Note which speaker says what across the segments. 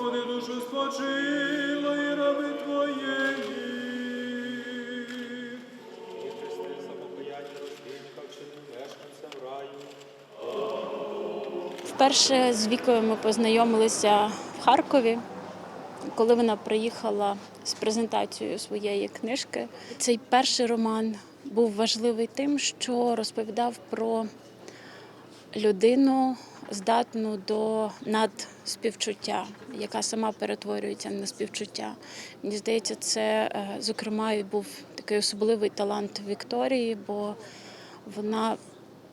Speaker 1: Господи, душу спочила і раби Твоєї.
Speaker 2: Вперше з Вікою ми познайомилися в Харкові, коли вона приїхала з презентацією своєї книжки. Цей перший роман був важливий тим, що розповідав про людину, здатну до надспівчуття, яка сама перетворюється на співчуття. Мені здається, це е, зокрема і був такий особливий талант Вікторії, бо вона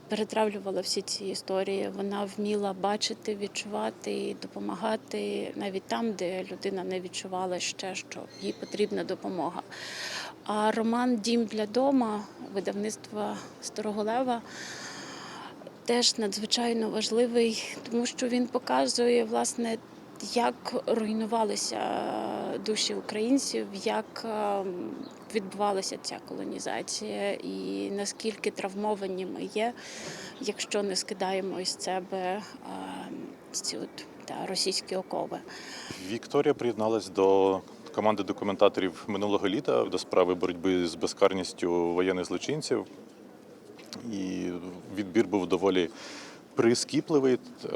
Speaker 2: перетравлювала всі ці історії. Вона вміла бачити, відчувати і допомагати навіть там, де людина не відчувала ще, що їй потрібна допомога. А роман Дім для дома видавництва Старого Лева теж надзвичайно важливий, тому що він показує, власне, як руйнувалися душі українців, як ем, відбувалася ця колонізація, і наскільки травмовані ми є, якщо не скидаємо із себе ці от, та, російські окови.
Speaker 3: Вікторія приєдналась до команди документаторів минулого літа до справи боротьби з безкарністю воєнних злочинців. І відбір був доволі прискіпливий. Е,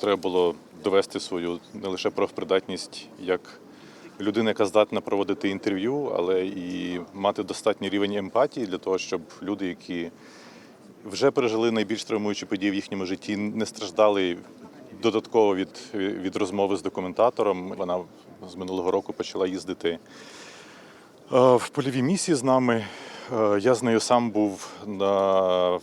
Speaker 3: Треба було довести свою не лише профпридатність як людина, яка здатна проводити інтерв'ю, але і мати достатній рівень емпатії для того, щоб люди, які вже пережили найбільш травмуючі події в їхньому житті, не страждали додатково від, від розмови з документатором. Вона з минулого року почала їздити е, в польові місії з нами. Е, Я з нею сам був на,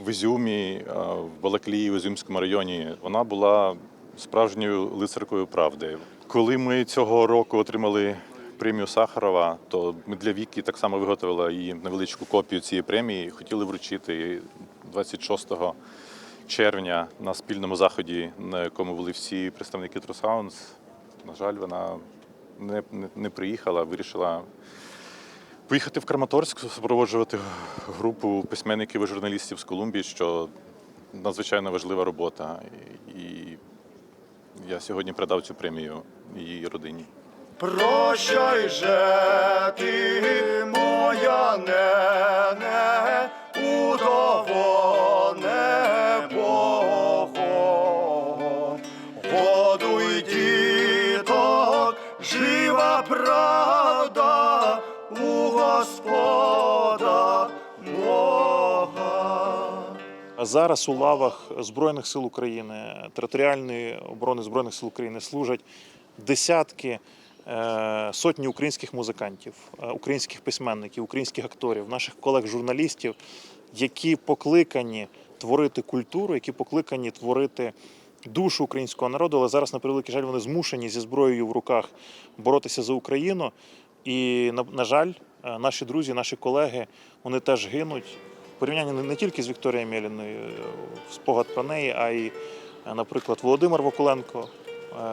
Speaker 3: в Ізюмі, е, в Балаклії, в Ізюмському районі. Вона була справжньою лицаркою правди. Коли ми цього року отримали премію Сахарова, то ми для Віки так само виготовили її невеличку копію цієї премії. Хотіли вручити 26 червня на спільному заході, на якому були всі представники Трусаунс. На жаль, вона не, не, не приїхала, вирішила поїхати в Краматорськ, супроводжувати групу письменників і журналістів з Колумбії, що надзвичайно важлива робота. І, я сьогодні передав цю премію її родині.
Speaker 4: Прощай же ти, моя нене,
Speaker 5: Зараз у лавах Збройних сил України, територіальної оборони Збройних сил України служать десятки, е, сотні українських музикантів, е, українських письменників, українських акторів, наших колег-журналістів, які покликані творити культуру, які покликані творити душу українського народу, але зараз, на превеликий жаль, вони змушені зі зброєю в руках боротися за Україну. І, на, жаль, е, наші друзі, наші колеги, вони теж гинуть. В порівнянні не- тільки з Вікторією Мєліною, е, спогад про неї, а й, е, наприклад, Володимир Вакуленко, е,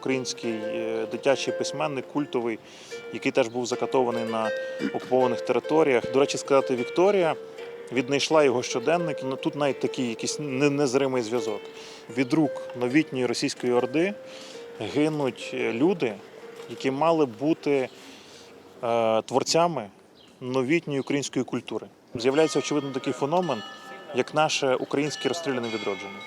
Speaker 5: український дитячий письменник, культовий, який теж був закатований на окупованих територіях. До речі, сказати, Вікторія віднайшла його щоденник. Ну, Тут навіть такий якийсь незримий зв'язок. Від рук новітньої російської орди гинуть люди, які мали бути творцями новітньої української культури. З'являється очевидно такий феномен, як наше українське розстріляне відродження.